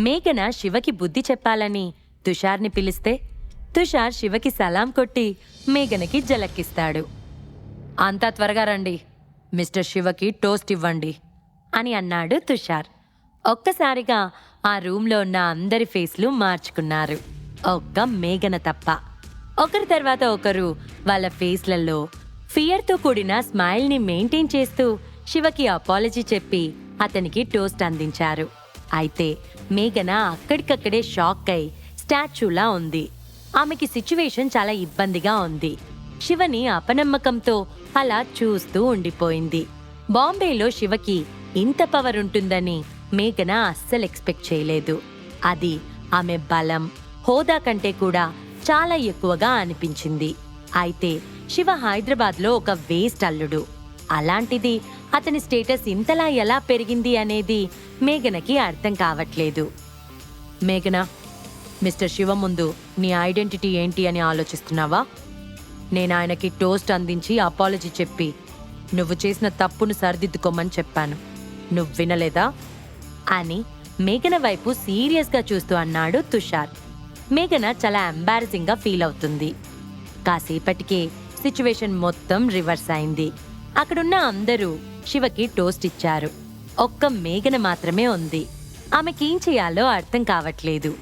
మేఘన శివకి బుద్ధి చెప్పాలని తుషార్ని పిలిస్తే తుషార్ శివకి సలాం కొట్టి మేఘనకి జలక్కిస్తాడు. అంతా త్వరగా రండి. మిస్టర్ శివకి టోస్ట్ ఇవ్వండి అని అన్నాడు తుషార్. ఒక్కసారిగా ఆ రూమ్లో ఉన్న అందరి ఫేస్లు మార్చుకున్నారు. ఒక్క మేఘన తప్ప. ఒకరి తర్వాత ఒకరు వాళ్ళ ఫేస్లలో ఫియర్తో కూడిన స్మైల్ని మెయింటైన్ చేస్తూ శివకి అపాలజీ చెప్పి అతనికి టోస్ట్ అందించారు. అయితే మేఘన అక్కడికక్కడే షాక్ అయి స్టాచ్యూలా ఉంది. ఆమెకి సిచ్యువేషన్ చాలా ఇబ్బందిగా ఉంది. శివని అపనమ్మకంతో అలా చూస్తూ ఉండిపోయింది. బాంబేలో శివకి ఇంత పవర్ ఉంటుందని మేఘన అస్సలు ఎక్స్పెక్ట్ చేయలేదు. అది ఆమె బలం హోదా కంటే కూడా చాలా ఎక్కువగా అనిపించింది. అయితే శివ హైదరాబాద్లో ఒక వేస్ట్ అల్లుడు. అలాంటిది అతని స్టేటస్ ఇంతలా ఎలా పెరిగింది అనేది మేఘనకి అర్థం కావట్లేదు. మేఘన మిస్టర్ శివ ముందు నీ ఐడెంటిటీ ఏంటి అని ఆలోచిస్తున్నావా? నేను ఆయనకి టోస్ట్ అందించి అపాలజీ చెప్పి నువ్వు చేసిన తప్పును సరిదిద్దుకోమని చెప్పాను. నువ్వు వినలేదా? అని మేఘన వైపు సీరియస్గా చూస్తూ అన్నాడు తుషార్. మేఘన చాలా ఎంబారసింగ్గా ఫీల్ అవుతుంది. కాసేపటికే సిచ్యువేషన్ మొత్తం రివర్స్ అయింది. అక్కడున్న అందరూ శివకి టోస్ట్ ఇచ్చారు. ఒక్క మేఘన మాత్రమే ఉంది. ఆమెకేం చేయాలో అర్థం కావట్లేదు.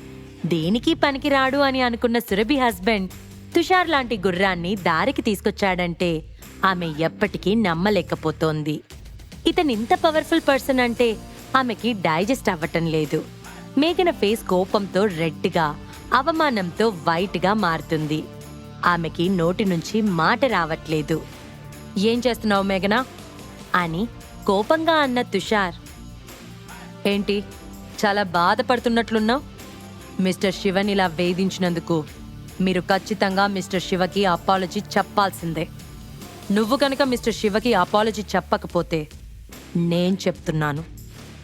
దేనికి పనికిరాడు అని అనుకున్న సురభి హస్బెండ్ తుషార్ లాంటి గుర్రాన్ని దారికి తీసుకొచ్చాడంటే ఆమె ఎప్పటికీ నమ్మలేకపోతోంది. ఇతని ఇంత పవర్ఫుల్ పర్సన్ అంటే ఆమెకి డైజెస్ట్ అవ్వటం లేదు. మేఘన ఫేస్ కోపంతో రెడ్గా అవమానంతో వైట్గా మారుతుంది. ఆమెకి నోటి నుంచి మాట రావట్లేదు. ఏం చేస్తున్నావు మేఘన? అని కోపంగా అన్న తుషార్. ఏంటి? చాలా బాధపడుతున్నట్లున్నావు? మిస్టర్ శివన్ ఇలా వేధించినందుకు మీరు ఖచ్చితంగా మిస్టర్ శివకి అపాలజీ చెప్పాల్సిందే. నువ్వు కనుక మిస్టర్ శివకి అపాలజీ చెప్పకపోతే నేను చెప్తున్నాను.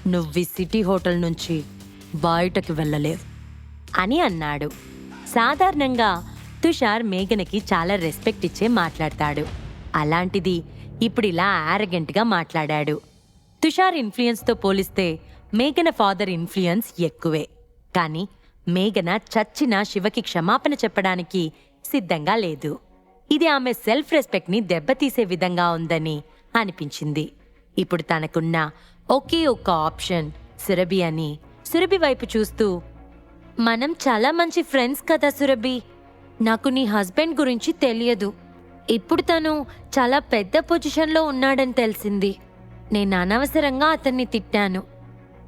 నువ్వు ఈ సిటీ హోటల్ నుంచి బయటకు వెళ్ళలేవు. అని అన్నాడు. సాధారణంగా తుషార్ మేఘనకి చాలా రెస్పెక్ట్ ఇచ్చే మాట్లాడతాడు. అలాంటిది ఇప్పుడు ఇలా ఆరగెంట్గా మాట్లాడాడు. తుషార్ ఇన్ఫ్లుయెన్స్తో పోలిస్తే మేఘన ఫాదర్ ఇన్ఫ్లుయెన్స్ ఎక్కువే. కానీ మేఘన చచ్చిన శివకి క్షమాపణ చెప్పడానికి సిద్ధంగా లేదు. ఇది ఆమె సెల్ఫ్ రెస్పెక్ట్ని దెబ్బతీసే విధంగా ఉందని అనిపించింది. ఇప్పుడు తనకున్న ఒకే ఒక్క ఆప్షన్ సురభి అని. సురభి వైపు చూస్తూ మనం చాలా మంచి ఫ్రెండ్స్ కదా సురభి. నాకు నీ హస్బెండ్ గురించి తెలియదు. ఇప్పుడు తను చాలా పెద్ద పొజిషన్లో ఉన్నాడని తెలిసింది. నేను అనవసరంగా అతన్ని తిట్టాను.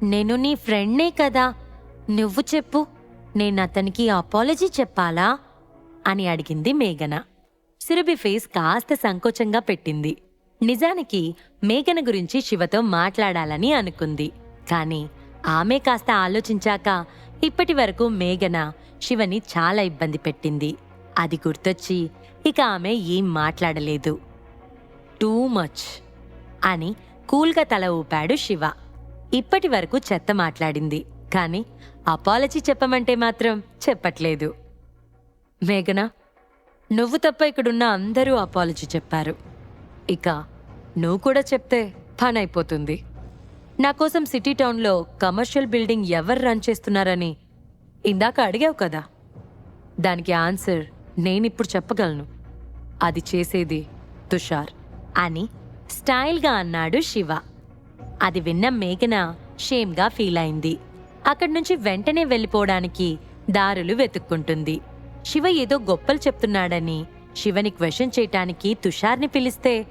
నేను నీ ఫ్రెండ్నే కదా. నువ్వు చెప్పు. నేను అతనికి అపాలజీ చెప్పాలా? అని అడిగింది మేఘన. సురభి ఫేస్ కాస్త సంకోచంగా పెట్టింది. నిజానికి మేఘన గురించి శివతో మాట్లాడాలని అనుకుంది. కానీ ఆమె కాస్త ఆలోచించాక ఇప్పటి వరకు మేఘన శివని చాలా ఇబ్బంది పెట్టింది. అది గుర్తొచ్చి ఇక ఆమె ఏం మాట్లాడలేదు. టూ మచ్ అని కూల్గా తల ఊపాడు శివ. ఇప్పటి వరకు చెత్త మాట్లాడింది కానీ అపాలజీ చెప్పమంటే మాత్రం చెప్పట్లేదు. మేఘన నువ్వు తప్ప ఇక్కడున్న అందరూ అపాలజీ చెప్పారు. ఇక నువ్వు కూడా చెప్తే పని అయిపోతుంది నా కోసం సిటీ టౌన్లో కమర్షియల్ బిల్డింగ్ ఎవరు రన్ చేస్తున్నారని ఇందాక అడిగావు కదా. దానికి ఆన్సర్ నేనిప్పుడు చెప్పగలను. అది చేసేది తుషార్. అని స్టైల్గా అన్నాడు శివ. అది విన్న మేఘన షేమ్గా ఫీల్ అయింది అక్కడి నుంచి వెంటనే వెళ్ళిపోవడానికి దారులు వెతుక్కుంటుంది. శివ ఏదో గొప్పలు చెప్తున్నాడని శివని క్వశ్చన్ చేయటానికి తుషార్ని పిలిస్తే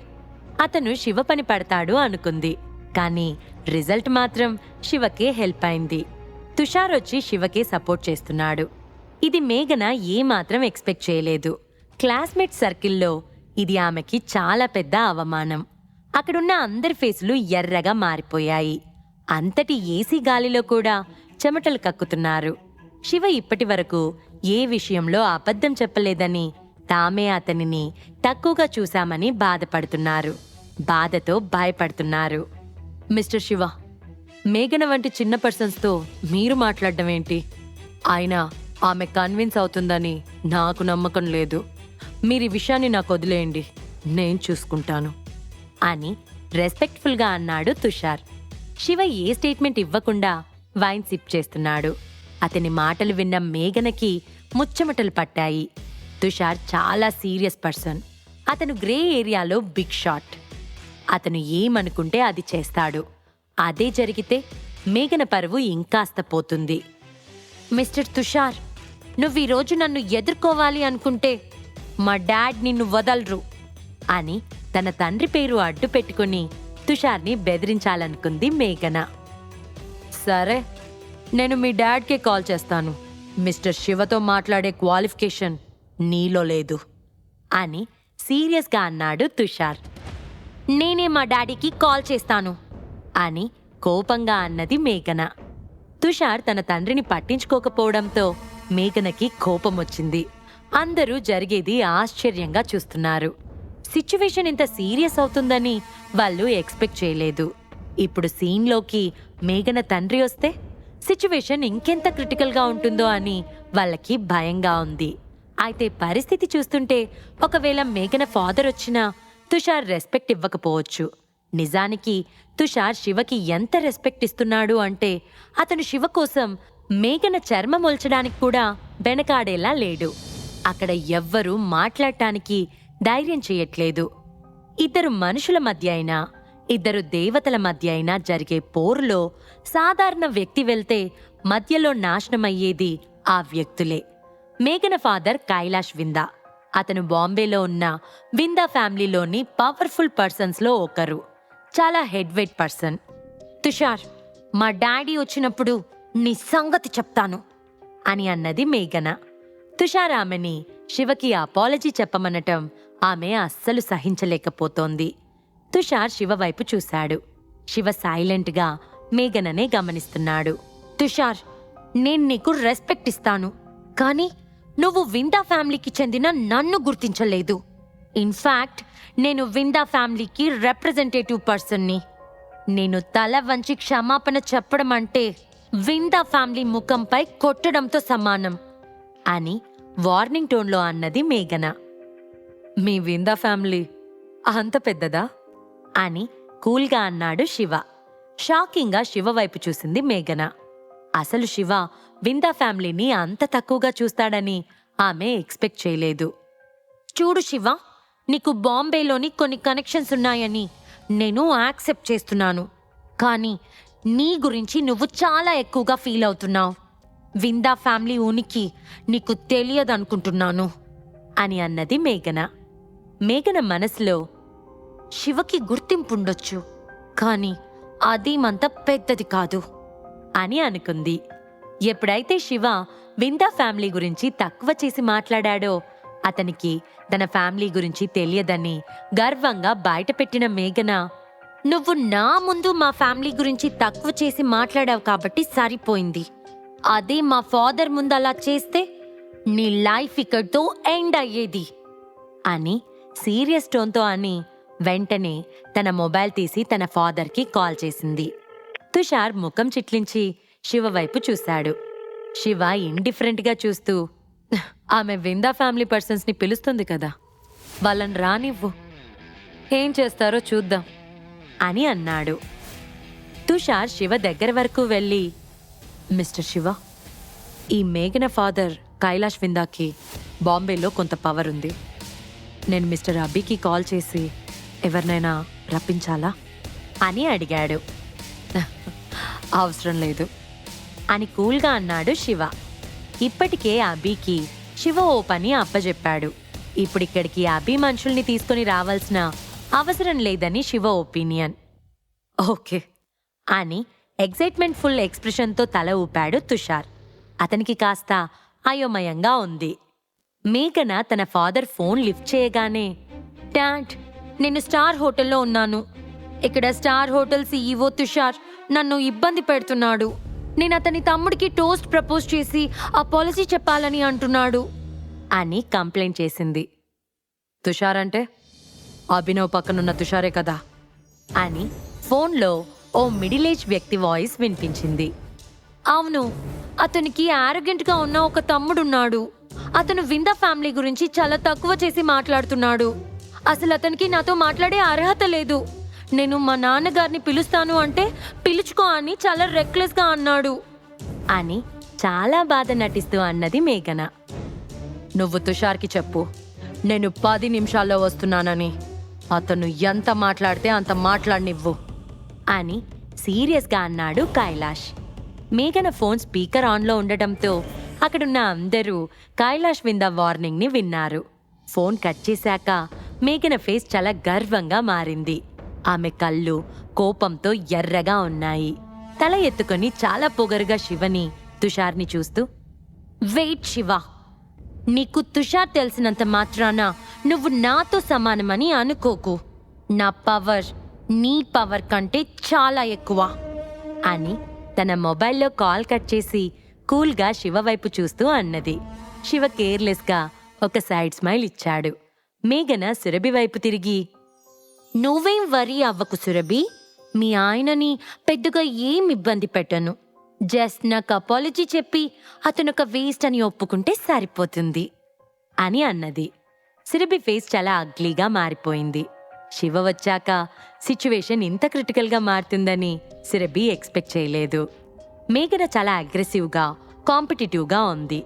అతను శివ పని పడతాడు అనుకుంది. కానీ రిజల్ట్ మాత్రం శివకే హెల్ప్ అయింది. తుషార్ వచ్చి శివకే సపోర్ట్ చేస్తున్నాడు. ఇది మేఘన ఏమాత్రం ఎక్స్పెక్ట్ చేయలేదు. క్లాస్మేట్ సర్కిల్లో ఇది ఆమెకి చాలా పెద్ద అవమానం. అక్కడున్న అందరి ఫేసులు ఎర్రగా మారిపోయాయి. అంతటి ఏసీ గాలిలో కూడా చెమటలు కక్కుతున్నారు. శివ ఇప్పటి వరకు ఏ విషయంలో అబద్ధం చెప్పలేదని తామే అతనిని తక్కువగా చూశామని బాధపడుతున్నారు. బాధతో భయపడుతున్నారు. మిస్టర్ శివ మేఘన వంటి చిన్న పర్సన్స్తో మీరు మాట్లాడడం ఏంటి? ఆయన ఆమె కన్విన్స్ అవుతుందని నాకు నమ్మకం లేదు. మీరు ఈ విషయాన్ని నాకు వదిలేయండి. నేను చూసుకుంటాను. అని రెస్పెక్ట్ఫుల్గా అన్నాడు తుషార్. శివ ఏ స్టేట్మెంట్ ఇవ్వకుండా వైన్ సిప్ చేస్తున్నాడు. అతని మాటలు విన్న మేఘనకి ముచ్చమటలు పట్టాయి. తుషార్ చాలా సీరియస్ పర్సన్. అతను గ్రే ఏరియాలో బిగ్ షాట్. అతను ఏమనుకుంటే అది చేస్తాడు. అదే జరిగితే మేఘన పరువు ఇంకాస్త పోతుంది. మిస్టర్ తుషార్ నువ్వు ఈరోజు నన్ను ఎదుర్కోవాలి అనుకుంటే మా డాడ్ నిన్ను వదలరు అని తన తండ్రి పేరు అడ్డు పెట్టుకుని తుషార్ని బెదిరించాలనుకుంది మేఘన. సరే నేను మీ డాడ్కే కాల్ చేస్తాను. మిస్టర్ శివతో మాట్లాడే క్వాలిఫికేషన్ నీలో లేదు అని సీరియస్గా అన్నాడు తుషార్. నేనే మా డాడీకి కాల్ చేస్తాను అని కోపంగా అన్నది మేఘన. తుషార్ తన తండ్రిని పట్టించుకోకపోవడంతో మేఘనకి కోపం వచ్చింది అందరూ జరిగేది ఆశ్చర్యంగా చూస్తున్నారు. సిచ్యువేషన్ ఇంత సీరియస్ అవుతుందని వాళ్ళు ఎక్స్పెక్ట్ చేయలేదు. ఇప్పుడు సీన్లోకి మేఘన తండ్రి వస్తే సిచ్యువేషన్ ఇంకెంత క్రిటికల్గా ఉంటుందో అని వాళ్ళకి భయంగా ఉంది. అయితే పరిస్థితి చూస్తుంటే ఒకవేళ మేఘన ఫాదర్ వచ్చినా తుషార్ రెస్పెక్ట్ ఇవ్వకపోవచ్చు. నిజానికి తుషార్ శివకి ఎంత రెస్పెక్ట్ ఇస్తున్నాడు అంటే అతను శివ కోసం మేఘన చర్మం ఒల్చడానికి కూడా వెనకాడేలా లేడు. అక్కడ ఎవ్వరూ మాట్లాడటానికి ధైర్యం చేయట్లేదు. ఇద్దరు మనుషుల మధ్య అయినా ఇద్దరు దేవతల మధ్య అయినా జరిగే పోరులో సాధారణ వ్యక్తి వెళ్తే మధ్యలో నాశనమయ్యేది ఆ వ్యక్తులే. మేఘన ఫాదర్ కైలాష్ విందా. అతను బాంబేలో ఉన్న విందా ఫ్యామిలీలోని పవర్ఫుల్ పర్సన్స్లో ఒకరు. చాలా హెడ్ పర్సన్. తుషార్ మా డాడీ వచ్చినప్పుడు నీ సంగతి చెప్తాను అని అన్నది మేఘన. తుషార్ ఆమెని శివకి అపాలజీ చెప్పమనటం ఆమె అస్సలు సహించలేకపోతోంది. తుషార్ శివ వైపు చూశాడు. శివ సైలెంట్గా మేఘననే గమనిస్తున్నాడు. తుషార్ నేను నీకు రెస్పెక్ట్ ఇస్తాను కానీ నువ్వు విందా ఫ్యామిలీకి చెందిన నన్ను గుర్తించలేదు. ఇన్ఫాక్ట్ నేను విందా ఫ్యామిలీకి రిప్రజెంటేటివ్ పర్సన్ని నేను తల వంచి క్షమాపణ చెప్పడం అంటే విందా ఫ్యామిలీ ముఖంపై కొట్టడంతో సమానం అని వార్నింగ్ టోన్లో అన్నది మేఘన. మీ విందా ఫ్యామిలీ అంత పెద్దదా? అని కూల్గా అన్నాడు శివ. షాకింగ్గా శివ వైపు చూసింది మేఘన. అసలు శివ విందా ఫ్యామిలీని అంత తక్కువగా చూస్తాడని ఆమె ఎక్స్పెక్ట్ చేయలేదు. చూడు శివ నీకు బాంబేలోని కొన్ని కనెక్షన్స్ ఉన్నాయని నేను యాక్సెప్ట్ చేస్తున్నాను. కానీ నీ గురించి నువ్వు చాలా ఎక్కువగా ఫీల్ అవుతున్నావు. విందా ఫ్యామిలీ ఉనికి నీకు తెలియదనుకుంటున్నాను అని అన్నది మేఘన. మేఘన మనసులో శివకి గుర్తింపుండొచ్చు కానీ అదేమంత పెద్దది కాదు అని అనుకుంది. ఎప్పుడైతే శివ విందా ఫ్యామిలీ గురించి తక్కువ చేసి మాట్లాడాడో అతనికి తన ఫ్యామిలీ గురించి తెలియదని గర్వంగా బయటపెట్టిన మేఘన నువ్వు నా ముందు మా ఫ్యామిలీ గురించి తక్కువ చేసి మాట్లాడావు కాబట్టి సరిపోయింది. అదే మా ఫాదర్ ముందు అలా చేస్తే నీ లైఫ్ ఇక్కడితో ఎండ్ అయ్యేది. అని సీరియస్ టోన్తో అని వెంటనే తన మొబైల్ తీసి తన ఫాదర్కి కాల్ చేసింది. తుషార్ ముఖం చిట్లించి శివ వైపు చూశాడు. శివ ఇండిఫరెంట్గా చూస్తూ ఆమె విందా ఫ్యామిలీ పర్సన్స్ని పిలుస్తుంది కదా. వాళ్ళని రానివ్వు. ఏం చేస్తారో చూద్దాం. అని అన్నాడు. తుషార్ శివ దగ్గర వరకు వెళ్ళి మిస్టర్ శివ ఈ మేఘన ఫాదర్ కైలాష్ విందాకి బాంబేలో కొంత పవర్ ఉంది. నేను మిస్టర్ అబ్బీకి కాల్ చేసి ఎవరినైనా రప్పించాలా? అని అడిగాడు. అవసరం లేదు అని కూల్గా అన్నాడు శివ. ఇప్పటికే అబీకి శివ ఓ పని అప్పజెప్పాడు. ఇప్పుడిక్కడికి అబీ మనుషుల్ని తీసుకొని రావాల్సిన అవసరం లేదని శివ ఒపీనియన్. ఓకే. అని ఎగ్జైట్మెంట్ ఫుల్ ఎక్స్ప్రెషన్తో తల ఊపాడు తుషార్. అతనికి కాస్త అయోమయంగా ఉంది. మేఘన తన ఫాదర్ ఫోన్ లిఫ్ట్ చేయగానే డాడ్ నేను స్టార్ హోటల్లో ఉన్నాను. ఇక్కడ స్టార్ హోటల్ సీఈఓ తుషార్ నన్ను ఇబ్బంది పెడుతున్నాడు. నేను అతని తమ్ముడికి టోస్ట్ ప్రపోజ్ చేసి ఆ పాలసీ చెప్పాలని అంటున్నాడు అని కంప్లైంట్ చేసింది. తుషార్ అంటే? అభినవ్ పక్కనున్న తుషారే కదా. అని ఫోన్లో ఓ మిడిల్ ఏజ్ వ్యక్తి వాయిస్ వినిపించింది. అవును అతనికి ఆరోగ్యంట్గా ఉన్న ఒక తమ్ముడున్నాడు. అతను విందా ఫ్యామిలీ గురించి చాలా తక్కువ చేసి మాట్లాడుతున్నాడు. అసలు అతనికి నాతో మాట్లాడే అర్హత లేదు. నేను మా నాన్నగారిని పిలుస్తాను అంటే పిలుచుకో అని చాలా రెక్లెస్గా అన్నాడు. అని చాలా బాధ నటిస్తూ అన్నది మేఘన. నువ్వు తుషార్కి చెప్పు. నేను పది నిమిషాల్లో వస్తున్నానని. అతను ఎంత మాట్లాడితే అంత మాట్లాడనివ్వు. అని సీరియస్గా అన్నాడు కైలాష్. మేఘన ఫోన్ స్పీకర్ ఆన్లో ఉండటంతో అక్కడున్న అందరూ కైలాష్ వింద వార్నింగ్ని విన్నారు. ఫోన్ కట్ చేశాక మేఘన ఫేస్ చాలా గర్వంగా మారింది. ఆమె కళ్ళు కోపంతో ఎర్రగా ఉన్నాయి. తల ఎత్తుకొని చాలా పొగరుగా శివని తుషార్ని చూస్తూ వెయిట్ శివ నీకు తుషార్ తెలిసినంత మాత్రాన నువ్వు నాతో సమానమని అనుకోకు. నా పవర్ నీ పవర్ కంటే చాలా ఎక్కువ. అని తన మొబైల్లో కాల్ కట్ చేసి కూల్గా శివ వైపు చూస్తూ అన్నది. శివ కేర్లెస్గా ఒక సైడ్ స్మైల్ ఇచ్చాడు. మేఘన సురభి వైపు తిరిగి నువ్వేం వరీ అవ్వకు సురభి? మీ ఆయనని పెద్దగా ఏం ఇబ్బంది పెట్టను. జస్ట్ నాకు అపాలజీ చెప్పి అతను ఒక వేస్ట్ అని ఒప్పుకుంటే సరిపోతుంది. అని అన్నది. సురభి ఫేస్ చాలా అగ్లీగా మారిపోయింది. శివ వచ్చాక సిచ్యువేషన్ ఇంత క్రిటికల్గా మారుతుందని సిరబి ఎక్స్పెక్ట్ చేయలేదు. మేఘన చాలా అగ్రెసివ్గా కాంపిటేటివ్గా ఉంది.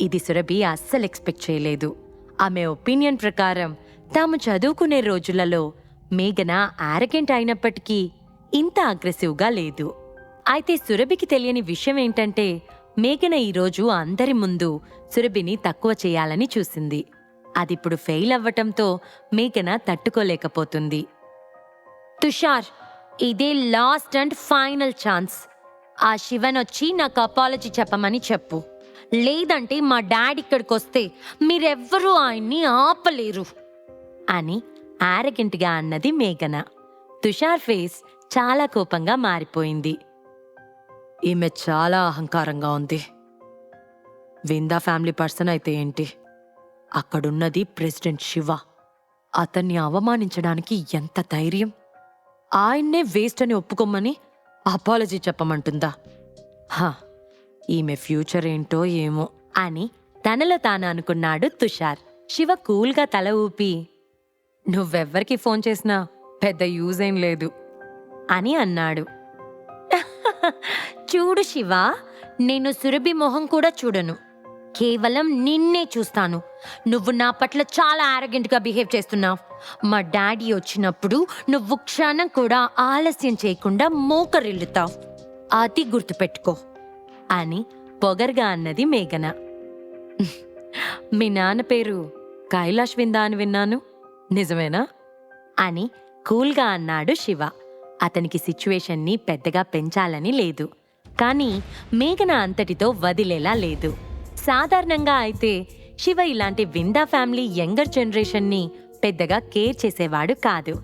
ఇది సురభి అస్సలు ఎక్స్పెక్ట్ చేయలేదు. ఆమె ఒపీనియన్ ప్రకారం తాము చదువుకునే రోజులలో మేఘన ఆరగెంట్ అయినప్పటికీ ఇంత అగ్రెసివ్గా లేదు. అయితే సురభికి తెలియని విషయం ఏంటంటే మేఘన ఈరోజు అందరి ముందు సురభిని తక్కువ చేయాలని చూసింది. అదిప్పుడు ఫెయిల్ అవ్వటంతో మేఘన తట్టుకోలేకపోతుంది. తుషార్ ఇదే లాస్ట్ అండ్ ఫైనల్ ఛాన్స్. ఆ శివన్ వచ్చి నాకు అపాలజీ చెప్పమని చెప్పు. లేదంటే మా డాడీ ఇక్కడికి వస్తే మీరెవ్వరూ ఆయన్ని ఆపలేరు. అని ఆరగింటిగా అన్నది మేఘన. తుషార్ ఫేస్ చాలా కోపంగా మారిపోయింది. ఈమె చాలా అహంకారంగా ఉంది. విందా ఫ్యామిలీ పర్సన్ అయితే ఏంటి? అక్కడున్నది ప్రెసిడెంట్ శివ. అతన్ని అవమానించడానికి ఎంత ధైర్యం? ఆయన్నే వేస్ట్ అని ఒప్పుకోమని అపాలజీ చెప్పమంటుందా? హా ఈమె ఫ్యూచర్ ఏంటో ఏమో అని తనలో తాను అనుకున్నాడు తుషార్. శివ కూల్గా తల ఊపి నువ్వెవ్వరికి ఫోన్ చేసినా పెద్ద యూజ్ ఏం లేదు అని అన్నాడు. చూడు శివ నేను సురభి మొహం కూడా చూడను. కేవలం నిన్నే చూస్తాను. నువ్వు నా పట్ల చాలా ఆరగెంట్గా బిహేవ్ చేస్తున్నావు. మా డాడీ వచ్చినప్పుడు నువ్వు క్షణం కూడా ఆలస్యం చేయకుండా మోకరిల్లుతావు. అది గుర్తుపెట్టుకో. అని పొగర్గా అన్నది మేఘన. మీ నాన్న పేరు కైలాష్ విందా అని విన్నాను. నిజమేనా? అని కూల్గా అన్నాడు శివ. అతనికి సిచ్యువేషన్ని పెద్దగా పెంచాలని లేదు. కానీ మేఘన అంతటితో వదిలేలా లేదు. సాధారణంగా అయితే శివ ఇలాంటి విందా ఫ్యామిలీ యంగర్ జనరేషన్ని పెద్దగా కేర్ చేసేవాడు కాదు.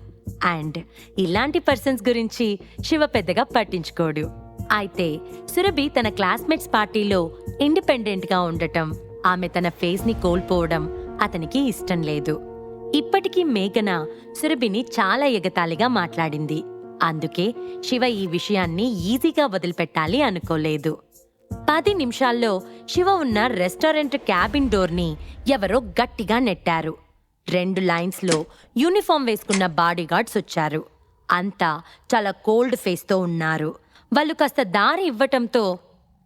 అండ్ ఇలాంటి పర్సన్స్ గురించి శివ పెద్దగా పట్టించుకోడు. అయితే సురభి తన క్లాస్మేట్స్ పార్టీలో ఇండిపెండెంట్గా ఉండటం ఆమె తన ఫేస్ని కోల్పోవడం అతనికి ఇష్టం లేదు. ఇప్పటికీ మేఘన సురభిని చాలా ఎగతాళిగా మాట్లాడింది. అందుకే శివ ఈ విషయాన్ని ఈజీగా వదిలిపెట్టాలి అనుకోలేదు. పది నిమిషాల్లో శివ ఉన్న రెస్టారెంట్ క్యాబిన్ డోర్ని ఎవరో గట్టిగా నెట్టారు. రెండు లైన్స్లో యూనిఫామ్ వేసుకున్న బాడీగార్డ్స్ వచ్చారు. అంతా చాలా కోల్డ్ ఫేస్తో ఉన్నారు. వాళ్ళు కాస్త దారి ఇవ్వటంతో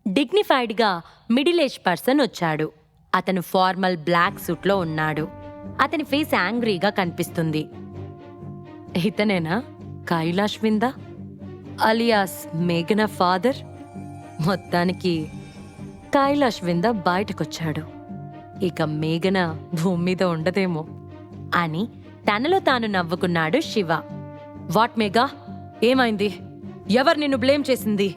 డిగ్నిఫైడ్గా మిడిల్ ఏజ్ పర్సన్ వచ్చాడు. అతను ఫార్మల్ బ్లాక్ సూట్లో ఉన్నాడు. అతని ఫేస్ యాంగ్రీగా కనిపిస్తుంది. ఇతనేనా? కైలాష్ విందా? అలియాస్ మేఘన ఫాదర్? మొత్తానికి కైలాష్ వింద బయటకొచ్చాడు. ఇక మేఘన భూమి మీద ఉండదేమో అని తనలో తాను నవ్వుకున్నాడు శివ. వాట్ మేఘా? ఏమైంది? ఎవరు నిన్ను బ్లేమ్ చేసింది?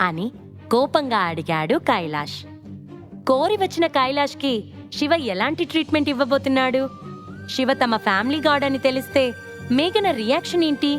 అని కోపంగా అడిగాడు కైలాష్. కోరి వచ్చిన కైలాష్కి శివ ఎలాంటి ట్రీట్మెంట్ ఇవ్వబోతున్నాడు? శివ తమ ఫ్యామిలీ గార్డ్ అని తెలిస్తే మేఘన రియాక్షన్ ఏంటి?